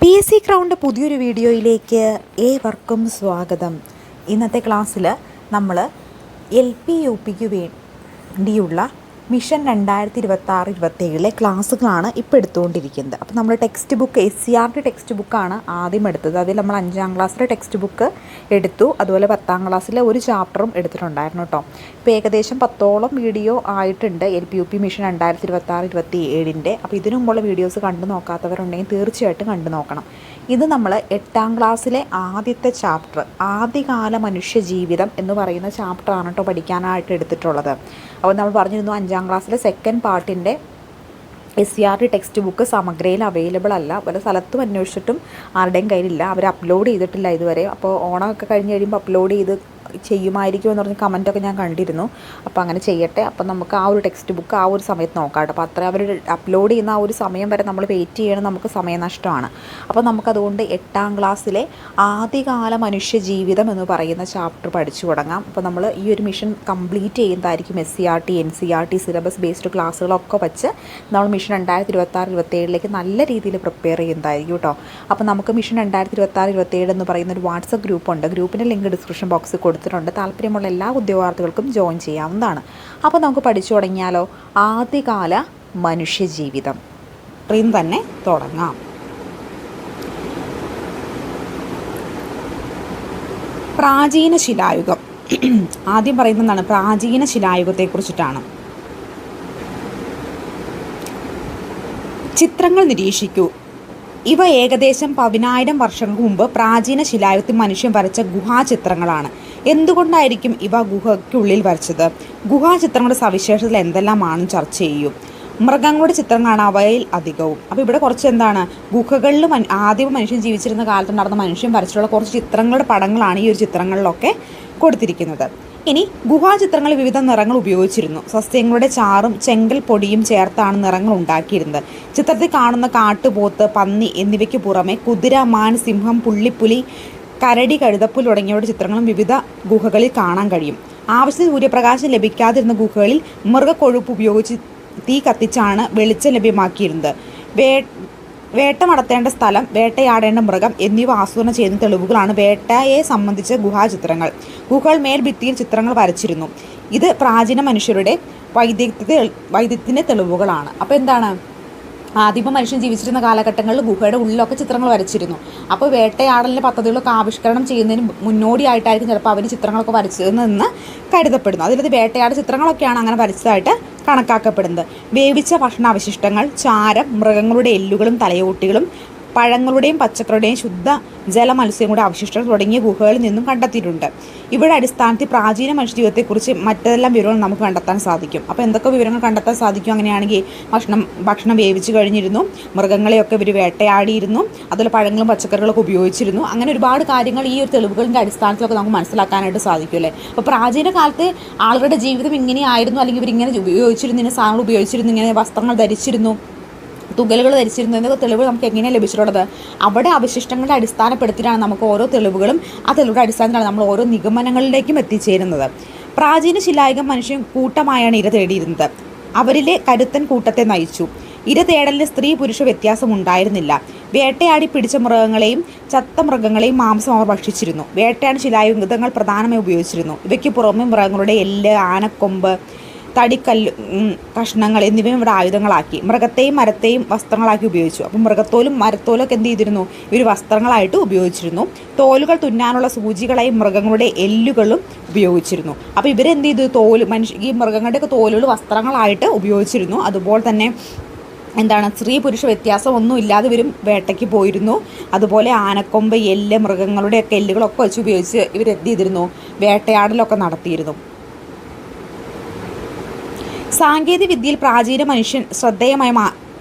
P S C crowned പുതിയൊരു വീഡിയോയിലേക്ക് ഏവർക്കും സ്വാഗതം. ഇന്നത്തെ ക്ലാസ്സിൽ നമ്മൾ എൽ പി യു പിക്ക് വേണ്ടിയുള്ള മിഷൻ രണ്ടായിരത്തി ഇരുപത്തി ആറ് ഇരുപത്തേഴിലെ ക്ലാസ്സുകളാണ് ഇപ്പോൾ എടുത്തുകൊണ്ടിരിക്കുന്നത്. അപ്പോൾ നമ്മൾ ടെക്സ്റ്റ് ബുക്ക് എസ് സി ആറിന്റെ ടെക്സ്റ്റ് ബുക്കാണ് ആദ്യം എടുത്തത്. അതിൽ നമ്മൾ അഞ്ചാം ക്ലാസ്സിലെ ടെക്സ്റ്റ് ബുക്ക് എടുത്തു. അതുപോലെ പത്താം ക്ലാസ്സിലെ ഒരു ചാപ്റ്ററും എടുത്തിട്ടുണ്ടായിരുന്നു കേട്ടോ. ഇപ്പോൾ ഏകദേശം പത്തോളം വീഡിയോ ആയിട്ടുണ്ട് L P U P mission രണ്ടായിരത്തി ഇരുപത്തി ആറ് ഇരുപത്തി ഏഴിന്റെ അപ്പോൾ ഇതിനു മുമ്പുള്ള വീഡിയോസ് കണ്ടു നോക്കാത്തവരുണ്ടെങ്കിൽ തീർച്ചയായിട്ടും കണ്ടു നോക്കണം. ഇത് നമ്മൾ എട്ടാം ക്ലാസ്സിലെ ആദ്യത്തെ ചാപ്റ്റർ ആദ്യകാല മനുഷ്യ ജീവിതം എന്ന് പറയുന്ന ചാപ്റ്ററാണ് കേട്ടോ പഠിക്കാനായിട്ട് എടുത്തിട്ടുള്ളത്. അപ്പോൾ നമ്മൾ പറഞ്ഞിരുന്നു അഞ്ചാം ക്ലാസ്സിലെ second പാർട്ടിന്റെ S C R T text book സമഗ്രയിൽ available അല്ല. പല സ്ഥലത്തും അന്വേഷിച്ചിട്ടും ആരുടെയും കയ്യിലില്ല. അവർ അപ്ലോഡ് ചെയ്തിട്ടില്ല ഇതുവരെ. അപ്പോൾ ഓണമൊക്കെ കഴിഞ്ഞ് കഴിയുമ്പോൾ അപ്ലോഡ് ചെയ്ത് ചെയ്യുമായിരിക്കും എന്ന് പറഞ്ഞ കമന്റൊക്കെ ഞാൻ കണ്ടിരുന്നു. അപ്പോൾ അങ്ങനെ ചെയ്യട്ടെ. അപ്പം നമുക്ക് ആ ഒരു ടെക്സ്റ്റ് ബുക്ക് ആ ഒരു സമയത്ത് നോക്കാം കേട്ടോ. അപ്പോൾ അത്ര അവർ അപ്ലോഡ് ചെയ്യുന്ന ആ ഒരു സമയം വരെ നമ്മൾ വെയിറ്റ് ചെയ്യണം. നമുക്ക് സമയനഷ്ടമാണ് അപ്പോൾ നമുക്കതുകൊണ്ട് എട്ടാം ക്ലാസ്സിലെ ആദ്യകാല മനുഷ്യ ജീവിതം എന്ന് പറയുന്ന ചാപ്റ്റർ പഠിച്ചു തുടങ്ങാം. അപ്പോൾ നമ്മൾ ഈ ഒരു മിഷൻ കംപ്ലീറ്റ് ചെയ്യുന്നതായിരിക്കും S C R T N C R T syllabus based ക്ലാസ്സുകളൊക്കെ വെച്ച് നമ്മൾ മിഷൻ രണ്ടായിരത്തി ഇരുപത്തി ആറ് ഇരുപത്തേഴിലേക്ക് നല്ല രീതിയിൽ പ്രിപ്പയർ ചെയ്യുന്നതായിരിക്കും കേട്ടോ. അപ്പോൾ നമുക്ക് മിഷൻ രണ്ടായിരത്തി ഇരുപത്തി ആറ് ഇരുപത്തേഴ് എന്ന് പറയുന്ന ഒരു വാട്സപ്പ് ഗ്രൂപ്പുണ്ട് ഗ്രൂപ്പിന്റെ ലിങ്ക് ഡിസ്ക്രിപ്ഷൻ ബോക്സിൽ കൊടുത്തിട്ടുണ്ട്. താല്പര്യമുള്ള എല്ലാ ഉദ്യോഗാർത്ഥികൾക്കും ജോയിൻ ചെയ്യാവുന്നതാണ്. അപ്പോൾ നമുക്ക് പഠിച്ചു തുടങ്ങിയാലോ? ആദ്യകാല മനുഷ്യജീവിതം. ഇത്രയും തന്നെ തുടങ്ങാം. പ്രാചീന ശിലായുഗം. ആദ്യം പറയുന്നതാണ് പ്രാചീന ശിലായുഗത്തെക്കുറിച്ചിട്ടാണ്. ചിത്രങ്ങൾ നിരീക്ഷിക്കൂ. ഇവ ഏകദേശം പതിനായിരം വർഷങ്ങൾക്ക് മുമ്പ് പ്രാചീന ശിലായുഗത്തിൽ മനുഷ്യൻ വരച്ച ഗുഹാചിത്രങ്ങളാണ്. എന്തുകൊണ്ടായിരിക്കും ഇവ ഗുഹയ്ക്കുള്ളിൽ വരച്ചത്? ഗുഹാചിത്രങ്ങളുടെ സവിശേഷതകൾ എന്തെല്ലാമാണെന്ന് ചർച്ച ചെയ്യും? മൃഗങ്ങളുടെ ചിത്രങ്ങളാണ് അവയിൽ അധികവും. അപ്പോൾ ഇവിടെ കുറച്ച് എന്താണ്? ഗുഹകളിൽ ആദ്യം മനുഷ്യൻ ജീവിച്ചിരുന്ന കാലത്ത് നടന്ന മനുഷ്യൻ വരച്ചിട്ടുള്ള കുറച്ച് ചിത്രങ്ങളുടെ പടങ്ങളാണ് ഈ ഒരു ചിത്രങ്ങളിലൊക്കെ കൊടുത്തിരിക്കുന്നത്. ഇനി ഗുഹാചിത്രങ്ങളിൽ വിവിധ നിറങ്ങൾ ഉപയോഗിച്ചിരുന്നു. സസ്യങ്ങളുടെ ചാറും ചെങ്കൽ പൊടിയും ചേർത്താണ് നിറങ്ങൾ ഉണ്ടാക്കിയിരുന്നത്. ചിത്രത്തിൽ കാണുന്ന കാട്ടുപോത്ത് പന്നി എന്നിവയ്ക്ക് പുറമെ കുതിര മാൻ സിംഹം പുള്ളിപ്പുലി കരടി കഴുതപ്പുൽ തുടങ്ങിയവയുടെ ചിത്രങ്ങളും വിവിധ ഗുഹകളിൽ കാണാൻ കഴിയും. ആവശ്യത്തിന് സൂര്യപ്രകാശം ലഭിക്കാതിരുന്ന ഗുഹകളിൽ മൃഗക്കൊഴുപ്പ് ഉപയോഗിച്ച് തീ കത്തിച്ചാണ് വെളിച്ചം ലഭ്യമാക്കിയിരുന്നത്. വേ വേട്ട നടത്തേണ്ട സ്ഥലം വേട്ടയാടേണ്ട മൃഗം എന്നിവ ആസൂത്രണം ചെയ്യുന്ന തെളിവുകളാണ് വേട്ടയെ സംബന്ധിച്ച ഗുഹാചിത്രങ്ങൾ. ഗുഹകൾ മേൽഭിത്തിയിൽ ചിത്രങ്ങൾ വരച്ചിരുന്നു. ഇത് പ്രാചീന മനുഷ്യരുടെ വൈദ്യത്തിന്റെ തെളിവുകളാണ്. അപ്പോൾ എന്താണ്? ആദിമ മനുഷ്യൻ ജീവിച്ചിരുന്ന കാലഘട്ടങ്ങളിൽ ഗുഹയുടെ ഉള്ളിലൊക്കെ ചിത്രങ്ങൾ വരച്ചിരുന്നു. അപ്പോൾ വേട്ടയാടലിന്റെ പദ്ധതികളൊക്കെ ആവിഷ്കരണം ചെയ്യുന്നതിന് മുന്നോടിയായിട്ടായിരിക്കും ചിലപ്പോൾ അവർ ചിത്രങ്ങളൊക്കെ വരച്ചതെന്ന് കരുതപ്പെടുന്നു. അതിലത് വേട്ടയാട് ചിത്രങ്ങളൊക്കെയാണ് അങ്ങനെ വരച്ചതായിട്ട് കണക്കാക്കപ്പെടുന്നത്. വേവിച്ച ഭക്ഷണാവശിഷ്ടങ്ങൾ ചാരം മൃഗങ്ങളുടെ എല്ലുകളും തലയോട്ടികളും പഴങ്ങളുടെയും പച്ചക്കറിയുടെയും ശുദ്ധ ജല മത്സ്യങ്ങളുടെ അവശിഷ്ടങ്ങൾ തുടങ്ങിയ ഗുഹകളിൽ നിന്നും കണ്ടെത്തിയിട്ടുണ്ട്. ഇവിടെ അടിസ്ഥാനത്തിൽ പ്രാചീന മനുഷ്യജീവിതത്തെക്കുറിച്ച് മറ്റെല്ലാം വിവരങ്ങൾ നമുക്ക് കണ്ടെത്താൻ സാധിക്കും. അപ്പോൾ എന്തൊക്കെ വിവരങ്ങൾ കണ്ടെത്താൻ സാധിക്കും? അങ്ങനെയാണെങ്കിൽ ഭക്ഷണം ഭക്ഷണം വേവിച്ച് കഴിഞ്ഞിരുന്നു. മൃഗങ്ങളെയൊക്കെ ഇവർ വേട്ടയാടിയിരുന്നു. അതുപോലെ പഴങ്ങളും പച്ചക്കറികളൊക്കെ ഉപയോഗിച്ചിരുന്നു. അങ്ങനെ ഒരുപാട് കാര്യങ്ങൾ ഈ ഒരു തെളിവുകളിന്റെ അടിസ്ഥാനത്തിലൊക്കെ നമുക്ക് മനസ്സിലാക്കാനായിട്ട് സാധിക്കും അല്ലേ? അപ്പോൾ പ്രാചീന കാലത്ത് ആളുകളുടെ ജീവിതം ഇങ്ങനെയായിരുന്നു. അല്ലെങ്കിൽ ഇവരിങ്ങനെ ഉപയോഗിച്ചിരുന്നു ഇങ്ങനെ സാധനങ്ങൾ ഉപയോഗിച്ചിരുന്നു ഇങ്ങനെ വസ്ത്രങ്ങൾ ധരിച്ചിരുന്നു. തുകലുകൾ ധരിച്ചിരുന്നു എന്നൊക്കെ തെളിവ് നമുക്ക് എങ്ങനെയാണ് ലഭിച്ചിട്ടുള്ളത്? അവിടെ അവശിഷ്ടങ്ങളുടെ അടിസ്ഥാനപ്പെടുത്തിയിട്ടാണ് നമുക്ക് ഓരോ തെളിവുകളും ആ തെളിവുകളുടെ അടിസ്ഥാനത്തിലാണ് നമ്മൾ ഓരോ നിഗമനങ്ങളിലേക്കും എത്തിച്ചേരുന്നത്. പ്രാചീന ശിലായുഗം മനുഷ്യൻ കൂട്ടമായാണ് ഇര തേടിയിരുന്നത്. അവരിലെ കരുത്തൻ കൂട്ടത്തെ നയിച്ചു. ഇര തേടലിന് സ്ത്രീ പുരുഷ വ്യത്യാസം ഉണ്ടായിരുന്നില്ല. വേട്ടയാടി പിടിച്ച മൃഗങ്ങളെയും ചത്ത മൃഗങ്ങളെയും മാംസം അവർ ഭക്ഷിച്ചിരുന്നു. വേട്ടയാണ് ശിലായുഗങ്ങൾ പ്രധാനമായി ഉപയോഗിച്ചിരുന്നു ഇവയ്ക്ക് പുറമെ മൃഗങ്ങളുടെ എല്ല് ആനക്കൊമ്പ് തടിക്കല്ല് കഷ്ണങ്ങൾ എന്നിവയും ഇവിടെ ആയുധങ്ങളാക്കി. മൃഗത്തെയും മരത്തെയും വസ്ത്രങ്ങളാക്കി ഉപയോഗിച്ചു. അപ്പം മൃഗത്തോലും മരത്തോലൊക്കെ എന്ത് ചെയ്തിരുന്നു? ഇവർ വസ്ത്രങ്ങളായിട്ട് ഉപയോഗിച്ചിരുന്നു. തോലുകൾ തുന്നാനുള്ള സൂചികളായി മൃഗങ്ങളുടെ എല്ലുകളും ഉപയോഗിച്ചിരുന്നു. അപ്പോൾ ഇവരെന്ത് ചെയ്തു? തോൽ മനുഷ്യ ഈ മൃഗങ്ങളുടെയൊക്കെ തോലുകൾ വസ്ത്രങ്ങളായിട്ട് ഉപയോഗിച്ചിരുന്നു. അതുപോലെ തന്നെ എന്താണ്? സ്ത്രീ പുരുഷ വ്യത്യാസം ഒന്നും ഇല്ലാതെ ഇവരും വേട്ടയ്ക്ക് പോയിരുന്നു. അതുപോലെ ആനക്കൊമ്പ് എല്ല് മൃഗങ്ങളുടെയൊക്കെ എല്ലുകളൊക്കെ വെച്ച് ഉപയോഗിച്ച് ഇവർ എന്ത് ചെയ്തിരുന്നു? വേട്ടയാടലൊക്കെ നടത്തിയിരുന്നു. സാങ്കേതിക വിദ്യയിൽ പ്രാചീന മനുഷ്യൻ ശ്രദ്ധേയമായ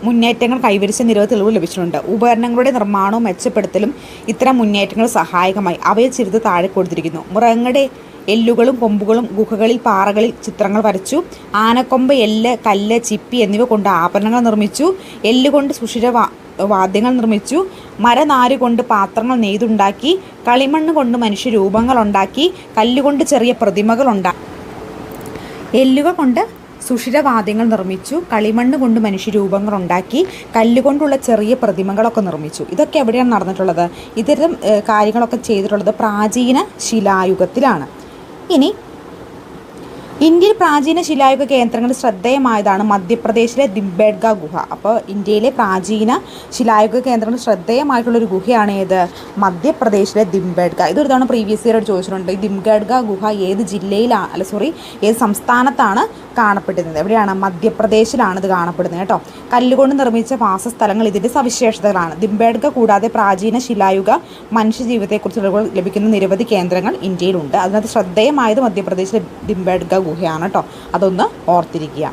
മുന്നേറ്റങ്ങൾ കൈവരിച്ച നിരവധി തെളിവ് ലഭിച്ചിട്ടുണ്ട്. ഉപകരണങ്ങളുടെ നിർമ്മാണവും മെച്ചപ്പെടുത്തലും ഇത്തരം മുന്നേറ്റങ്ങൾ സഹായകമായി. അവയെ ചെറുത് താഴെ കൊടുത്തിരിക്കുന്നു. മൃഗങ്ങളുടെ എല്ലുകളും കൊമ്പുകളും ഗുഹകളിൽ പാറകളിൽ ചിത്രങ്ങൾ വരച്ചു. ആനക്കൊമ്പ് എല്ല് കല്ല് ചിപ്പി എന്നിവ കൊണ്ട് ആഭരണങ്ങൾ നിർമ്മിച്ചു. എല്ലുകൊണ്ട് സുഷിര വാദ്യങ്ങൾ നിർമ്മിച്ചു. മരനാര് കൊണ്ട് പാത്രങ്ങൾ നെയ്തുണ്ടാക്കി. കളിമണ്ണ് കൊണ്ട് മനുഷ്യരൂപങ്ങൾ ഉണ്ടാക്കി. കല്ലുകൊണ്ട് ചെറിയ പ്രതിമകൾ ഉണ്ടാക്കി എല്ലുകൾ കൊണ്ട് സുഷിരവാദ്യങ്ങൾ നിർമ്മിച്ചു കളിമണ്ണ് കൊണ്ട് മനുഷ്യരൂപങ്ങൾ ഉണ്ടാക്കി കല്ലുകൊണ്ടുള്ള ചെറിയ പ്രതിമകളൊക്കെ നിർമ്മിച്ചു. ഇതൊക്കെ എവിടെയാണ് നടന്നിട്ടുള്ളത്? ഇത്തരം കാര്യങ്ങളൊക്കെ ചെയ്തിട്ടുള്ളത് പ്രാചീന ശിലായുഗത്തിലാണ്. ഇനി ഇന്ത്യയിൽ പ്രാചീന ശിലായുഗ കേന്ദ്രങ്ങളിൽ ശ്രദ്ധേയമായതാണ് മധ്യപ്രദേശിലെ ദിംബേഡ്ഗ ഗുഹ. അപ്പോൾ ഇന്ത്യയിലെ പ്രാചീന ശിലായുഗ കേന്ദ്രങ്ങളിൽ ശ്രദ്ധേയമായിട്ടുള്ളൊരു ഗുഹയാണ് ഏത്? മധ്യപ്രദേശിലെ ദിംബേഡ്ഗ. ഇതൊരു തവണ പ്രീവിയസ് ഇയർ ചോദിച്ചിട്ടുണ്ട്. ഈ ദിംബേഡ്ഗ ഗുഹ ഏത് ജില്ലയിലാണ് അല്ല സോറി ഏത് സംസ്ഥാനത്താണ് കാണപ്പെടുന്നത്? എവിടെയാണ്? മധ്യപ്രദേശിലാണ് ഇത് കാണപ്പെടുന്നത് കേട്ടോ. കല്ലുകൊണ്ട് നിർമ്മിച്ച വാസസ്ഥലങ്ങൾ ഇതിന്റെ സവിശേഷതകളാണ്. ദിംബേഡ്ഗ കൂടാതെ പ്രാചീന ശിലായുഗ മനുഷ്യജീവിതത്തെക്കുറിച്ച് ലഭിക്കുന്ന നിരവധി കേന്ദ്രങ്ങൾ ഇന്ത്യയിലുണ്ട്. അതിനകത്ത് ശ്രദ്ധേയമായത് മധ്യപ്രദേശിലെ ദിംബേഡ്ഗ ഗുഹയാണ് കേട്ടോ അതൊന്ന് ഓർത്തിരിക്കുക.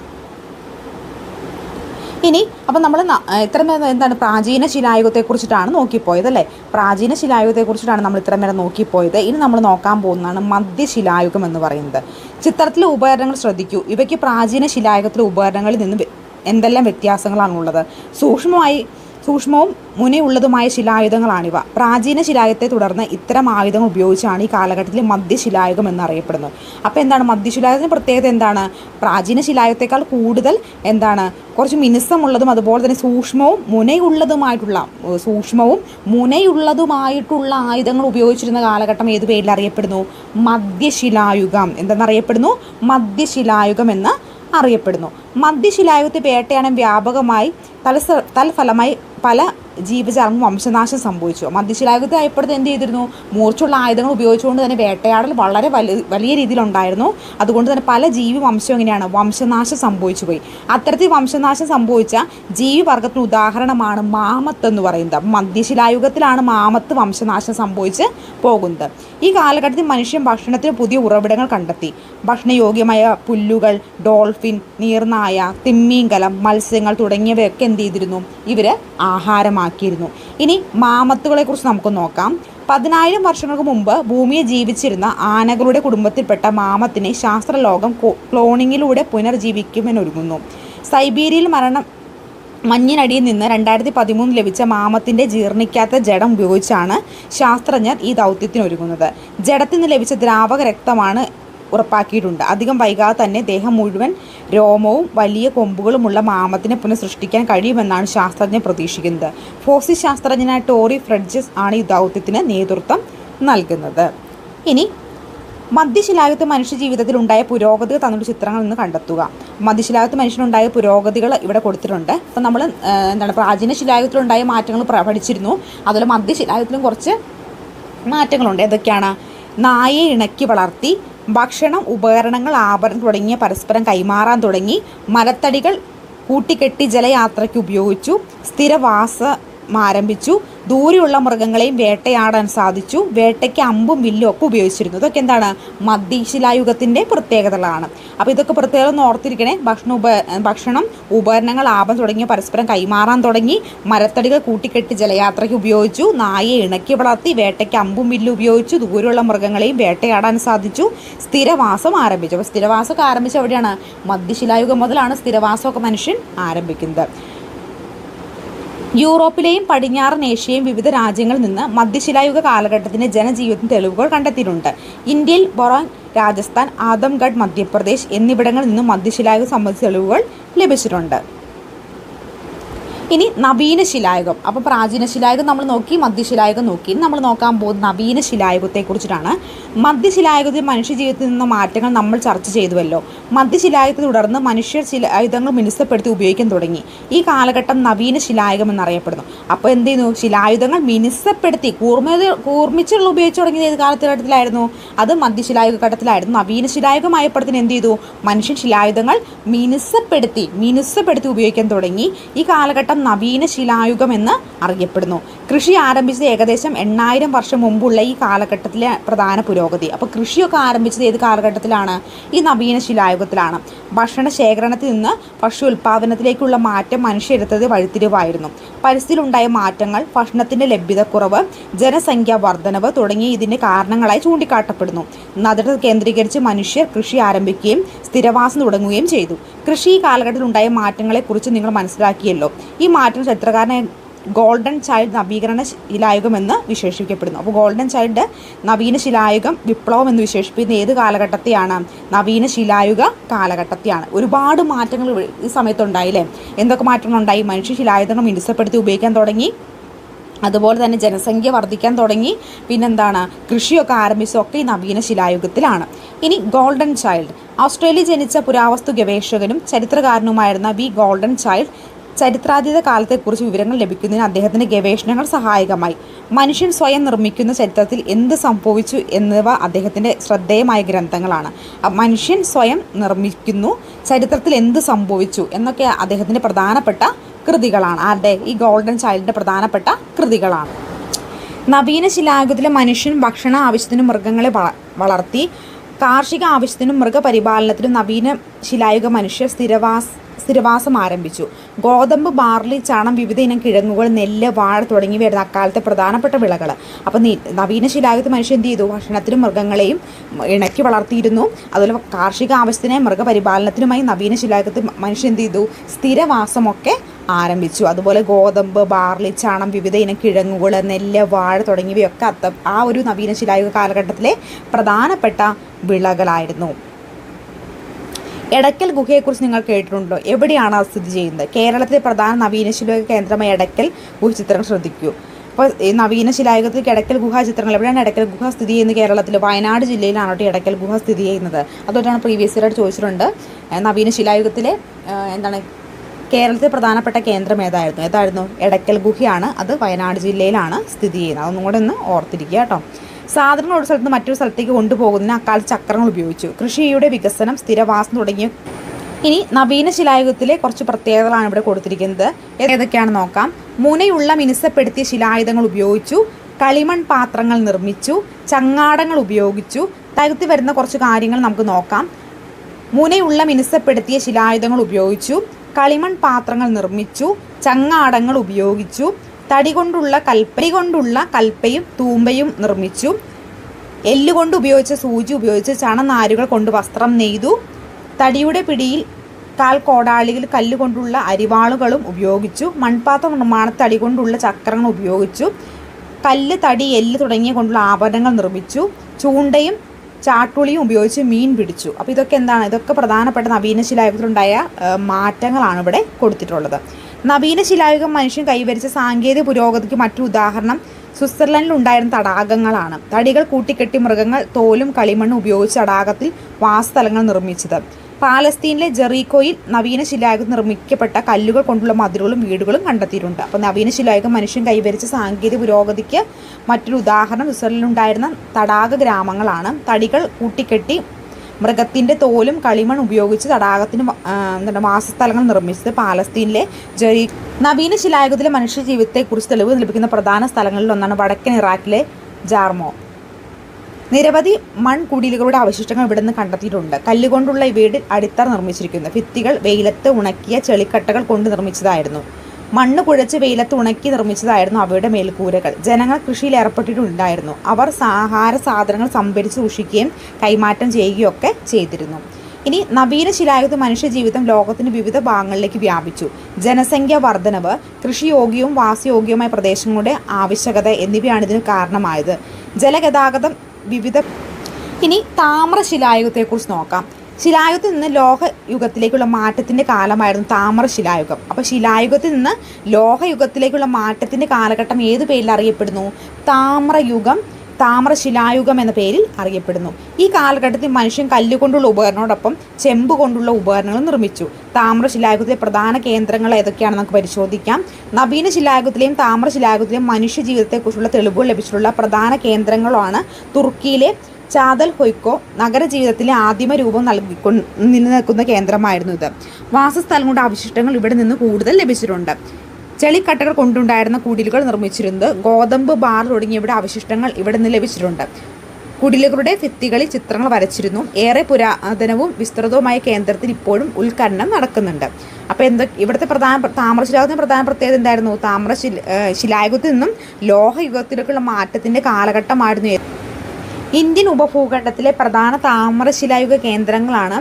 ഇനി അപ്പം നമ്മൾ ഇത്ര നേരം എന്താണ് പ്രാചീന ശിലായുഗത്തെക്കുറിച്ചിട്ടാണ് നോക്കിപ്പോയത് അല്ലേ? പ്രാചീന ശിലായുഗത്തെക്കുറിച്ചിട്ടാണ് നമ്മൾ ഇത്ര നേരം നോക്കിപ്പോയത്. ഇനി നമ്മൾ നോക്കാൻ പോകുന്നതാണ് മധ്യശിലായുഗം എന്ന് പറയുന്നത്. ചിത്രത്തിലെ ഉപകരണങ്ങൾ ശ്രദ്ധിക്കൂ. ഇവയ്ക്ക് പ്രാചീന ശിലായുഗത്തിലെ ഉപകരണങ്ങളിൽ നിന്ന് എന്തെല്ലാം വ്യത്യാസങ്ങളാണുള്ളത്? സൂക്ഷ്മമായി സൂക്ഷ്മവും മുനയുള്ളതുമായ ശിലായുധങ്ങളാണിവ. പ്രാചീന ശിലായുധത്തെ തുടർന്ന് ഇത്തരം ആയുധങ്ങൾ ഉപയോഗിച്ചാണ് ഈ കാലഘട്ടത്തിൽ മധ്യശിലായുഗം എന്നറിയപ്പെടുന്നത്. അപ്പോൾ എന്താണ് മധ്യശിലായുഗത്തിന് പ്രത്യേകത എന്താണ്? പ്രാചീന ശിലായുഗത്തേക്കാൾ കൂടുതൽ എന്താണ്? കുറച്ച് മിനുസമുള്ളതും അതുപോലെ തന്നെ സൂക്ഷ്മവും മുനയുള്ളതുമായിട്ടുള്ള സൂക്ഷ്മവും മുനയുള്ളതുമായിട്ടുള്ള ആയുധങ്ങൾ ഉപയോഗിച്ചിരുന്ന കാലഘട്ടം ഏത് പേരിൽ അറിയപ്പെടുന്നു? മധ്യശിലായുഗം എന്തെന്നറിയപ്പെടുന്നു? മധ്യശിലായുഗം എന്ന് അറിയപ്പെടുന്നു. മധ്യശിലായുഗത്തെ വേട്ടയാടം വ്യാപകമായി തലസ തൽഫലമായി പല ജീവജാലങ്ങളും വംശനാശം സംഭവിച്ചു. മധ്യശിലായുഗത്തെ ആയപ്പോഴത്തെ എന്ത് ചെയ്തിരുന്നു? മൂർച്ചുള്ള ആയുധങ്ങൾ ഉപയോഗിച്ചുകൊണ്ട് തന്നെ വേട്ടയാടൽ വളരെ വലിയ രീതിയിലുണ്ടായിരുന്നു. അതുകൊണ്ട് തന്നെ പല ജീവി വംശം എങ്ങനെയാണ് വംശനാശം സംഭവിച്ചു പോയി. അത്തരത്തിൽ വംശനാശം സംഭവിച്ച ജീവിവർഗത്തിന് ഉദാഹരണമാണ് മാമത്ത് എന്ന് പറയുന്നത്. മദ്യശിലായുഗത്തിലാണ് മാമത്ത് വംശനാശം സംഭവിച്ച് പോകുന്നത്. ഈ കാലഘട്ടത്തിൽ മനുഷ്യൻ ഭക്ഷണത്തിന് പുതിയ ഉറവിടങ്ങൾ കണ്ടെത്തി. ഭക്ഷണയോഗ്യമായ പുല്ലുകൾ ഡോൾഫിൻ നീർനായ തിമ്മീങ്കലം മത്സ്യങ്ങൾ തുടങ്ങിയവയൊക്കെ എന്ത് ചെയ്തിരുന്നു? ഇവർ ആഹാരമാക്കിയിരുന്നു. ഇനി മാമത്തുകളെ കുറിച്ച് നമുക്ക് നോക്കാം. പതിനായിരം വർഷങ്ങൾക്ക് മുമ്പ് ഭൂമിയെ ജീവിച്ചിരുന്ന ആനകളുടെ കുടുംബത്തിൽപ്പെട്ട മാമത്തിനെ ശാസ്ത്രലോകം ക്ലോണിങ്ങിലൂടെ പുനർജീവിക്കുമെന്നൊരുങ്ങുന്നു. സൈബീരിയയിൽ മരണം മഞ്ഞിനടിയിൽ നിന്ന് രണ്ടായിരത്തി പതിമൂന്ന് ലഭിച്ച മാമത്തിന്റെ ജീർണിക്കാത്ത ജഡം ഉപയോഗിച്ചാണ് ശാസ്ത്രജ്ഞർ ഈ ദൗത്യത്തിനൊരുങ്ങുന്നത്. ജഡത്തിൽ നിന്ന് ലഭിച്ച ദ്രാവക രക്തമാണ് ഉറപ്പാക്കിയിട്ടുണ്ട്. അധികം വൈകാതെ തന്നെ ദേഹം മുഴുവൻ രോമവും വലിയ കൊമ്പുകളുമുള്ള മാമത്തിനെ പുനഃസൃഷ്ടിക്കാൻ കഴിയുമെന്നാണ് ശാസ്ത്രജ്ഞർ പ്രതീക്ഷിക്കുന്നത്. ഫോസി ശാസ്ത്രജ്ഞനായ ടോറി ഫ്രഡ്ജസ് ആണ് ഈ ദൗത്യത്തിന് നേതൃത്വം നൽകുന്നത്. ഇനി മധ്യശിലായുഗത്ത് മനുഷ്യ ജീവിതത്തിൽ ഉണ്ടായ പുരോഗതികൾ തന്നിട്ട് ചിത്രങ്ങൾ നിന്ന് കണ്ടെത്തുക. മധ്യശിലായുഗത്ത് മനുഷ്യനുണ്ടായ പുരോഗതികൾ ഇവിടെ കൊടുത്തിട്ടുണ്ട്. അപ്പോൾ നമ്മൾ എന്താണ് പ്രാചീന ശിലായുഗത്തിലുണ്ടായ മാറ്റങ്ങൾ പഠിച്ചിരുന്നു. അതുപോലെ മധ്യശിലായുഗത്തിലും കുറച്ച് മാറ്റങ്ങളുണ്ട്. ഏതൊക്കെയാണ്? നായയെ ഇണക്കി വളർത്തി ഭക്ഷണം ഉപകരണങ്ങൾ ആഭരണം തുടങ്ങിയ പരസ്പരം കൈമാറാൻ തുടങ്ങി. മരത്തടികൾ കൂട്ടിക്കെട്ടി ജലയാത്രയ്ക്ക് ഉപയോഗിച്ചു. സ്ഥിരവാസം ആരംഭിച്ചു ദൂരെയുള്ള മൃഗങ്ങളെയും വേട്ടയാടാൻ സാധിച്ചു. വേട്ടയ്ക്ക് അമ്പും വില്ലും ഒക്കെ ഉപയോഗിച്ചിരുന്നു. ഇതൊക്കെ എന്താണ്? മധ്യശിലായുഗത്തിന്റെ പ്രത്യേകതകളാണ്. അപ്പോൾ ഇതൊക്കെ പ്രത്യേകത ഓർത്തിരിക്കണേ. ഭക്ഷണ ഉപ ഭക്ഷണം ഉപകരണങ്ങൾ ആപം തുടങ്ങിയ പരസ്പരം കൈമാറാൻ തുടങ്ങി. മരത്തടികൾ കൂട്ടിക്കെട്ടി ജലയാത്രയ്ക്ക് ഉപയോഗിച്ചു. നായയെ ഇണക്കി വളർത്തി വേട്ടയ്ക്ക് അമ്പും വില്ലും ഉപയോഗിച്ചു. ദൂരെയുള്ള മൃഗങ്ങളെയും വേട്ടയാടാൻ സാധിച്ചു. സ്ഥിരവാസം ആരംഭിച്ചു. അപ്പോൾ സ്ഥിരവാസമൊക്കെ ആരംഭിച്ച എവിടെയാണ്? മധ്യശിലായുഗം മുതലാണ് സ്ഥിരവാസമൊക്കെ മനുഷ്യൻ ആരംഭിക്കുന്നത്. യൂറോപ്പിലെയും പടിഞ്ഞാറൻ ഏഷ്യയും വിവിധ രാജ്യങ്ങളിൽ നിന്ന് മധ്യശിലായുഗ കാലഘട്ടത്തിന്റെ ജനജീവിതത്തിന് തെളിവുകൾ കണ്ടെത്തിയിട്ടുണ്ട്. ഇന്ത്യയിൽ ബൊറോൻ രാജസ്ഥാൻ ആദംഗഡ് മധ്യപ്രദേശ് എന്നിവിടങ്ങളിൽ നിന്നും മധ്യശിലായുഗ സംബന്ധിച്ച തെളിവുകൾ ലഭിച്ചിട്ടുണ്ട്. ഇനി നവീന ശിലായുഗം. അപ്പോൾ പ്രാചീന ശിലായുഗം നമ്മൾ നോക്കി മധ്യശിലായുഗം നോക്കി. നമ്മൾ നോക്കാൻ പോകുന്ന നവീന ശിലായുഗത്തെക്കുറിച്ചിട്ടാണ്. മനുഷ്യ ജീവിതത്തിൽ നിന്ന മാറ്റങ്ങൾ നമ്മൾ ചർച്ച ചെയ്തുവല്ലോ. മധ്യശിലായുഗത്തെ തുടർന്ന് മനുഷ്യർ ശിലായുധങ്ങൾ മിനുസപ്പെടുത്തി ഉപയോഗിക്കാൻ തുടങ്ങി. ഈ കാലഘട്ടം നവീന ശിലായുഗം എന്നറിയപ്പെടുന്നു. അപ്പോൾ എന്ത് ചെയ്യുന്നു? ശിലായുധങ്ങൾ മിനുസപ്പെടുത്തി കൂർമ്മ കൂർമ്മിച്ചുള്ള ഉപയോഗിച്ച് തുടങ്ങിയത് ഏത് കാലഘട്ടത്തിലായിരുന്നു? അത് മധ്യശിലായുഗ ഘട്ടത്തിലായിരുന്നു. നവീന ശിലായുഗമായപ്പോഴത്തേന് എന്ത് ചെയ്തു? മനുഷ്യൻ ശിലായുധങ്ങൾ മിനുസപ്പെടുത്തി മിനുസപ്പെടുത്തി ഉപയോഗിക്കാൻ തുടങ്ങി. ഈ കാലഘട്ടം നവീന ശിലായുഗം എന്ന് അറിയപ്പെടുന്നു. കൃഷി ആരംഭിച്ചത് ഏകദേശം എണ്ണായിരം വർഷം മുമ്പുള്ള ഈ കാലഘട്ടത്തിലെ പ്രധാന പുരോഗതി. അപ്പോൾ കൃഷിയൊക്കെ ആരംഭിച്ചത് ഏത് കാലഘട്ടത്തിലാണ്? ഈ നവീന ശിലായുഗത്തിലാണ്. ഭക്ഷണ ശേഖരണത്തിൽ നിന്ന് ഭക്ഷ്യ ഉൽപ്പാദനത്തിലേക്കുള്ള മാറ്റം മനുഷ്യരെടുത്തത് വഴിത്തിരിവായിരുന്നു. പരിസ്ഥിതിയിലുണ്ടായ മാറ്റങ്ങൾ ഭക്ഷണത്തിന്റെ ലഭ്യതക്കുറവ് ജനസംഖ്യാ വർധനവ് തുടങ്ങിയ ഇതിന്റെ കാരണങ്ങളായി ചൂണ്ടിക്കാട്ടപ്പെടുന്നു. നദികൾ കേന്ദ്രീകരിച്ച് മനുഷ്യർ കൃഷി ആരംഭിക്കുകയും സ്ഥിരവാസം തുടങ്ങുകയും ചെയ്തു. കൃഷി ഉണ്ടായ മാറ്റങ്ങളെക്കുറിച്ച് നിങ്ങൾ മനസ്സിലാക്കിയല്ലോ. ഈ മാറ്റം ചരിത്രകാരനെ ഗോൾഡൻ ചൈൽഡ് നവീകരണ ശിലായുഗം എന്ന് വിശേഷിപ്പിക്കപ്പെടുന്നു. അപ്പോൾ ഗോൾഡൻ ചൈൽഡ് നവീന ശിലായുഗം വിപ്ലവം എന്ന് വിശേഷിപ്പിക്കുന്ന ഏത് കാലഘട്ടത്തെയാണ്? നവീന ശിലായുഗ കാലഘട്ടത്തെയാണ്. ഒരുപാട് മാറ്റങ്ങൾ ഈ സമയത്തുണ്ടായില്ലേ? എന്തൊക്കെ മാറ്റങ്ങളുണ്ടായി? മനുഷ്യ ശിലായുധങ്ങൾ മിനുസപ്പെടുത്തി ഉപയോഗിക്കാൻ തുടങ്ങി. അതുപോലെ തന്നെ ജനസംഖ്യ വർദ്ധിക്കാൻ തുടങ്ങി. പിന്നെന്താണ്? കൃഷിയൊക്കെ ആരംഭിച്ചതൊക്കെ ഈ നവീന ശിലായുഗത്തിലാണ്. ഇനി ഗോൾഡൻ ചൈൽഡ്. ഓസ്ട്രേലിയ ജനിച്ച പുരാവസ്തു ഗവേഷകനും ചരിത്രകാരനുമായിരുന്ന വി ഗോൾഡൻ ചൈൽഡ് ചരിത്രാതീത കാലത്തെക്കുറിച്ച് വിവരങ്ങൾ ലഭിക്കുന്നതിന് അദ്ദേഹത്തിന്റെ ഗവേഷണങ്ങൾ സഹായകമായി. മനുഷ്യൻ സ്വയം നിർമ്മിക്കുന്ന ചരിത്രത്തിൽ എന്ത് സംഭവിച്ചു എന്നിവ അദ്ദേഹത്തിന്റെ ശ്രദ്ധേയമായ ഗ്രന്ഥങ്ങളാണ്. മനുഷ്യൻ സ്വയം നിർമ്മിക്കുന്നു ചരിത്രത്തിൽ എന്ത് സംഭവിച്ചു എന്നൊക്കെ അദ്ദേഹത്തിന്റെ പ്രധാനപ്പെട്ട കൃതികളാണ്. ആരുടെ? ഈ ഗോൾഡൻ ചൈൽഡിന്റെ പ്രധാനപ്പെട്ട കൃതികളാണ്. നവീന ശിലായുഗത്തിലെ മനുഷ്യൻ ഭക്ഷണ ആവശ്യത്തിനും മൃഗങ്ങളെ വളർത്തി കാർഷിക ആവശ്യത്തിനും മൃഗപരിപാലനത്തിനും നവീന ശിലായുഗ മനുഷ്യർ സ്ഥിരവാസ സ്ഥിരവാസം ആരംഭിച്ചു. ഗോതമ്പ് ബാർലി ചാണം വിവിധ ഇനം കിഴങ്ങുകൾ നെല്ല് വാഴ തുടങ്ങിയവയായിരുന്നു അക്കാലത്തെ പ്രധാനപ്പെട്ട വിളകൾ അപ്പോൾ നവീന ശിലായുഗത്ത് മനുഷ്യൻ എന്ത് ചെയ്തു? ഭക്ഷണത്തിനും മൃഗങ്ങളെയും ഇണക്കി വളർത്തിയിരുന്നു. അതുപോലെ കാർഷിക ആവശ്യത്തിനെ മൃഗപരിപാലനത്തിനുമായി നവീന ശിലായുഗത്ത് മനുഷ്യൻ എന്ത് ചെയ്തു? സ്ഥിരവാസമൊക്കെ ആരംഭിച്ചു. അതുപോലെ ഗോതമ്പ് ബാർലി ചാണം വിവിധ ഇനം കിഴങ്ങുകൾ നെല്ല് വാഴ തുടങ്ങിയവയൊക്കെ അത്ത ആ ഒരു നവീന ശിലായുഗ കാലഘട്ടത്തിലെ പ്രധാനപ്പെട്ട വിളകളായിരുന്നു. എടക്കൽ ഗുഹയെക്കുറിച്ച് നിങ്ങൾ കേട്ടിട്ടുണ്ടോ? എവിടെയാണ് അത് സ്ഥിതി ചെയ്യുന്നത്? കേരളത്തിലെ പ്രധാന നവീന ശിലായുഗ കേന്ദ്രമായ എടക്കൽ ഗുഹചിത്രം ശ്രദ്ധിക്കൂ. അപ്പോൾ ഈ നവീന ശിലായുഗത്തിൽ എടക്കൽ ഗുഹ ചിത്രങ്ങൾ എവിടെയാണ് എടക്കൽ ഗുഹ സ്ഥിതി ചെയ്യുന്നത് കേരളത്തിൽ? വയനാട് ജില്ലയിലാണ് കേട്ടോ എടക്കൽ ഗുഹ സ്ഥിതി ചെയ്യുന്നത്. അതുകൊണ്ടാണ് പ്രീവിയസ് ഇയറായിട്ട് ചോദിച്ചിട്ടുണ്ട് നവീനശിലായുഗത്തിലെ നവീന ശിലായുഗത്തിലെ എന്താണ് കേരളത്തിൽ പ്രധാനപ്പെട്ട കേന്ദ്രം ഏതായിരുന്നു? ഏതായിരുന്നു? എടക്കൽ ഗുഹയാണ്. അത് വയനാട് ജില്ലയിലാണ് സ്ഥിതി ചെയ്യുന്നത്. അതൊന്നും കൂടെ ഒന്ന് ഓർത്തിരിക്കുക കേട്ടോ. സാധനങ്ങൾ ഒരു സ്ഥലത്ത് മറ്റൊരു സ്ഥലത്തേക്ക് കൊണ്ടുപോകുന്നതിന് അക്കാലത്ത് ചക്രങ്ങൾ ഉപയോഗിച്ചു. കൃഷിയുടെ വികസനം സ്ഥിരവാസം തുടങ്ങിയ ഇനി നവീന ശിലായുഗത്തിലെ കുറച്ച് പ്രത്യേകതകളാണ് ഇവിടെ കൊടുത്തിരിക്കുന്നത്. ഏതൊക്കെയാണെന്ന് നോക്കാം. മുനയുള്ള മിനുസപ്പെടുത്തിയ ശിലായുധങ്ങൾ ഉപയോഗിച്ചു കളിമൺ പാത്രങ്ങൾ നിർമ്മിച്ചു ചങ്ങാടങ്ങൾ ഉപയോഗിച്ചു തരുത്തി വരുന്ന കുറച്ച് കാര്യങ്ങൾ നമുക്ക് നോക്കാം. മുനയുള്ള മിനുസപ്പെടുത്തിയ ശിലായുധങ്ങൾ ഉപയോഗിച്ചു കളിമൺ പാത്രങ്ങൾ നിർമ്മിച്ചു ചങ്ങാടങ്ങൾ ഉപയോഗിച്ചു തടി കൊണ്ടുള്ള കൽപ്പരി കൊണ്ടുള്ള കൽപ്പയും തൂമ്പയും നിർമ്മിച്ചു. എല്ലുകൊണ്ട് ഉപയോഗിച്ച സൂചി ഉപയോഗിച്ച് ചണനാരുകൾ കൊണ്ട് വസ്ത്രം നെയ്തു. തടിയുടെ പിടിയിൽ കാൽ കോടാളിയിൽ കല്ലുകൊണ്ടുള്ള അരിവാളുകളും ഉപയോഗിച്ചു. മൺപാത്ര നിർമ്മാണ തടി കൊണ്ടുള്ള ചക്രങ്ങൾ ഉപയോഗിച്ചു. കല്ല് തടി എല്ല് തുടങ്ങിയ കൊണ്ടുള്ള ആഭരണങ്ങൾ നിർമ്മിച്ചു. ചൂണ്ടയും ചാട്ടുളിയും ഉപയോഗിച്ച് മീൻ പിടിച്ചു. അപ്പോൾ ഇതൊക്കെ എന്താണ്? ഇതൊക്കെ പ്രധാനപ്പെട്ട നവീന ശിലായുഗത്തിലുണ്ടായ മാറ്റങ്ങളാണ് ഇവിടെ കൊടുത്തിട്ടുള്ളത്. നവീന ശിലായുഗം മനുഷ്യൻ കൈവരിച്ച സാങ്കേതിക പുരോഗതിക്ക് മറ്റൊരു ഉദാഹരണം സ്വിറ്റ്സർലൻഡിൽ ഉണ്ടായിരുന്ന തടാകങ്ങളാണ്. തടികൾ കൂട്ടിക്കെട്ടി മൃഗങ്ങൾ തോലും കളിമണ്ണും ഉപയോഗിച്ച് തടാകത്തിൽ വാസസ്ഥലങ്ങൾ നിർമ്മിച്ചത്. പാലസ്തീനിലെ ജെറീക്കോയിൽ നവീന ശിലായുഗം നിർമ്മിക്കപ്പെട്ട കല്ലുകൾ കൊണ്ടുള്ള മതിലുകളും വീടുകളും കണ്ടെത്തിയിട്ടുണ്ട്. അപ്പോൾ നവീന ശിലായുഗം മനുഷ്യൻ കൈവരിച്ച സാങ്കേതിക പുരോഗതിക്ക് മറ്റൊരു ഉദാഹരണം സ്വിറ്റ്സർലൻഡിൽ ഉണ്ടായിരുന്ന തടാക ഗ്രാമങ്ങളാണ്. തടികൾ കൂട്ടിക്കെട്ടി മൃഗത്തിന്റെ തോലും കളിമൺ ഉപയോഗിച്ച് തടാകത്തിന് എന്താ വാസസ്ഥലങ്ങൾ നിർമ്മിച്ചത് പാലസ്തീനിലെ ജെറി നവീന ശിലായുഗത്തിലെ മനുഷ്യ ജീവിതത്തെക്കുറിച്ച് തെളിവ് ലഭിക്കുന്ന പ്രധാന സ്ഥലങ്ങളിൽ ഒന്നാണ് വടക്കൻ ഇറാഖിലെ ജാർമോ. നിരവധി മൺകുടിലുകളുടെ അവശിഷ്ടങ്ങൾ ഇവിടെ നിന്ന് കണ്ടെത്തിയിട്ടുണ്ട്. കല്ലുകൊണ്ടുള്ള വീട് അടിത്തറ നിർമ്മിച്ചിരിക്കുന്നു. ഭിത്തികൾ വെയിലത്ത് ഉണക്കിയ ചെളിക്കട്ടകൾ കൊണ്ട് നിർമ്മിച്ചതായിരുന്നു. മണ്ണ് കുഴച്ച് വെയിലത്ത് ഉണക്കി നിർമ്മിച്ചതായിരുന്നു അവയുടെ മേൽക്കൂരകൾ. ജനങ്ങൾ കൃഷിയിൽ ഏർപ്പെട്ടിട്ടുണ്ടായിരുന്നു. അവർ ആഹാര സാധനങ്ങൾ സംഭരിച്ച് സൂക്ഷിക്കുകയും കൈമാറ്റം ചെയ്യുകയൊക്കെ ചെയ്തിരുന്നു. ഇനി നവീന ശിലായുധ മനുഷ്യജീവിതം ലോകത്തിന് വിവിധ ഭാഗങ്ങളിലേക്ക് വ്യാപിച്ചു. ജനസംഖ്യ വർധനവ് കൃഷിയോഗ്യവും വാസയോഗ്യവുമായ പ്രദേശങ്ങളുടെ ആവശ്യകത എന്നിവയാണ് ഇതിന് കാരണമായത്. ജലഗതാഗതം വിവിധ ഇനി താമ്രശിലായുഗത്തെക്കുറിച്ച് നോക്കാം. ശിലായുഗത്തിൽ നിന്ന് ലോഹയുഗത്തിലേക്കുള്ള മാറ്റത്തിന്റെ കാലമായിരുന്നു താമര ശിലായുഗം. അപ്പോൾ ശിലായുഗത്തിൽ നിന്ന് ലോഹയുഗത്തിലേക്കുള്ള മാറ്റത്തിന്റെ കാലഘട്ടം ഏത് പേരിൽ അറിയപ്പെടുന്നു? താമ്രയുഗം താമ്ര ശിലായുഗം എന്ന പേരിൽ അറിയപ്പെടുന്നു. ഈ കാലഘട്ടത്തിൽ മനുഷ്യൻ കല്ലുകൊണ്ടുള്ള ഉപകരണോടൊപ്പം ചെമ്പ് കൊണ്ടുള്ള ഉപകരണങ്ങൾ നിർമ്മിച്ചു. താമ്ര ശിലായുഗത്തിലെ പ്രധാന കേന്ദ്രങ്ങൾ ഏതൊക്കെയാണെന്ന് നമുക്ക് പരിശോധിക്കാം. നവീന ശിലായുഗത്തിലെയും താമ്ര ശിലായുഗത്തിലെയും മനുഷ്യ ജീവിതത്തെക്കുറിച്ചുള്ള തെളിവുകൾ ലഭിച്ചിട്ടുള്ള പ്രധാന കേന്ദ്രങ്ങളാണ് തുർക്കിയിലെ ചാതൽ ഹൊയ്ക്കോ നഗരജീവിതത്തിലെ ആദിമ രൂപം നൽകിക്കൊണ്ട് നിലനിൽക്കുന്ന കേന്ദ്രമായിരുന്നു ഇത്. വാസസ്ഥലങ്ങളുടെ അവശിഷ്ടങ്ങൾ ഇവിടെ നിന്ന് കൂടുതൽ ലഭിച്ചിട്ടുണ്ട്. ചെളിക്കട്ടകൾ കൊണ്ടുണ്ടായിരുന്ന കുടിലുകൾ നിർമ്മിച്ചിരുന്നത് ഗോതമ്പ് ബാർ തുടങ്ങിയവയുടെ അവശിഷ്ടങ്ങൾ ഇവിടെ നിന്ന് ലഭിച്ചിട്ടുണ്ട്. കുടിലുകളുടെ ഭിത്തികളിൽ ചിത്രങ്ങൾ വരച്ചിരുന്നു. ഏറെ പുരാതനവും വിസ്തൃതവുമായ കേന്ദ്രത്തിൽ ഇപ്പോഴും ഉത്ഖനനം നടക്കുന്നുണ്ട്. അപ്പോൾ എന്തൊ ഇവിടുത്തെ പ്രധാന താമ്രശിലായുഗത്തിന് പ്രധാന പ്രത്യേകത എന്തായിരുന്നു? താമ്ര ശിലായുഗത്തിൽ നിന്നും ലോഹയുഗത്തിലേക്കുള്ള മാറ്റത്തിന്റെ കാലഘട്ടമായിരുന്നു? ഇന്ത്യൻ ഉപഭൂഖണ്ഡത്തിലെ പ്രധാന താമ്രശിലായുഗ കേന്ദ്രങ്ങളാണ്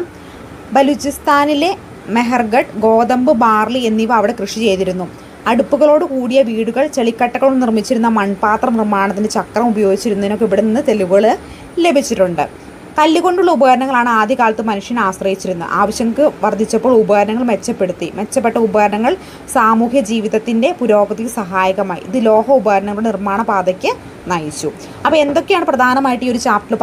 ബലൂചിസ്ഥാനിലെ മെഹർഗഡ് ഗോതമ്പ് ബാർലി എന്നിവ അവിടെ കൃഷി ചെയ്തിരുന്നു. അടുപ്പുകളോട് കൂടിയ വീടുകൾ ചെളിക്കട്ടകൾ നിർമ്മിച്ചിരുന്ന മൺപാത്ര നിർമ്മാണത്തിന് ചക്രം ഉപയോഗിച്ചിരുന്നതിനൊക്കെ ഇവിടെ നിന്ന് തെളിവുകൾ ലഭിച്ചിട്ടുണ്ട്. കല്ലുകൊണ്ടുള്ള ഉപകരണങ്ങളാണ് ആദ്യകാലത്ത് മനുഷ്യൻ ആശ്രയിച്ചിരുന്നത്. ആവശ്യങ്ങൾക്ക് വർദ്ധിച്ചപ്പോൾ ഉപകരണങ്ങൾ മെച്ചപ്പെടുത്തി. മെച്ചപ്പെട്ട ഉപകരണങ്ങൾ സാമൂഹ്യ ജീവിതത്തിന്റെ പുരോഗതിക്ക് സഹായകമായി. ഇത് ലോഹ ഉപകരണങ്ങളുടെ നിർമ്മാണ പാതയ്ക്ക് നയിച്ചു. അപ്പോൾ എന്തൊക്കെയാണ് പ്രധാനമായിട്ട് ഈ ഒരു ചാപ്റ്ററിൽ